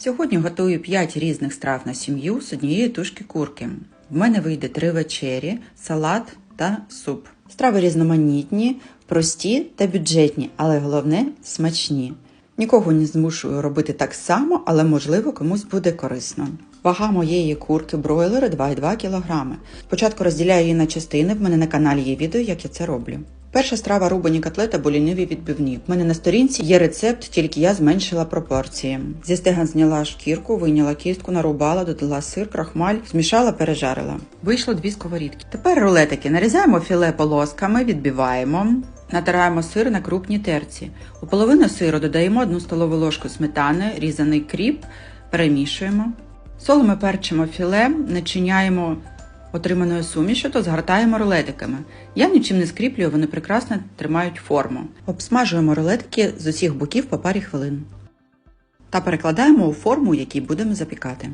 Сьогодні готую 5 різних страв на сім'ю з однієї тушки курки. В мене вийде 3 вечері, салат та суп. Страви різноманітні, прості та бюджетні, але головне смачні. Нікого не змушую робити так само, але можливо комусь буде корисно. Вага моєї курки бройлера 2,2 кг. Спочатку розділяю її на частини. В мене на каналі є відео, як я це роблю. Перша страва рубані котлети або ліниві відбивні. В мене на сторінці є рецепт, тільки я зменшила пропорції. Зі стеган зняла шкірку, вийняла кістку, нарубала, додала сир, крахмаль, змішала, пережарила. Вийшло дві сковорідки. Тепер рулетики нарізаємо філе полосками, відбиваємо. Натираємо сир на крупній терці. У половину сиру додаємо 1 столову ложку сметани, різаний кріп, перемішуємо. Солимо перчимо філе, начиняємо отриманою сумішю, то згортаємо рулетиками. Я нічим не скріплюю, вони прекрасно тримають форму. Обсмажуємо рулетики з усіх боків по парі хвилин. Та перекладаємо у форму, якій будемо запікати.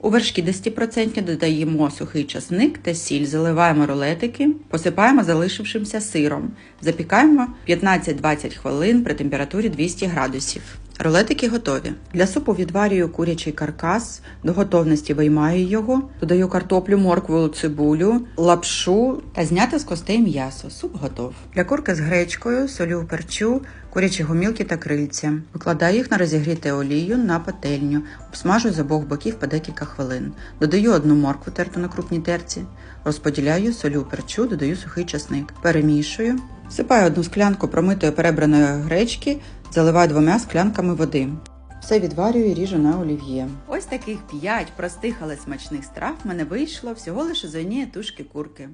У вершки 10% додаємо сухий часник та сіль, заливаємо рулетики, посипаємо залишившимся сиром. Запікаємо 15-20 хвилин при температурі 200 градусів. Рулетики готові. Для супу відварюю курячий каркас, до готовності виймаю його, додаю картоплю, моркву, цибулю, лапшу та зняти з костей м'ясо. Суп готов. Для курки з гречкою, солю, перчу, курячі гомілки та крильця. Викладаю їх на розігріти олію на пательню, обсмажую з обох боків по декілька хвилин. Додаю одну моркву терту на крупній терці, розподіляю, солю, перчу, додаю сухий часник. Перемішую. Всипаю одну склянку промитої перебраної гречки, заливаю двома склянками води. Все відварюю і ріжу на олів'є. Ось таких п'ять простих, але смачних страв в мене вийшло всього лише з однієї тушки курки.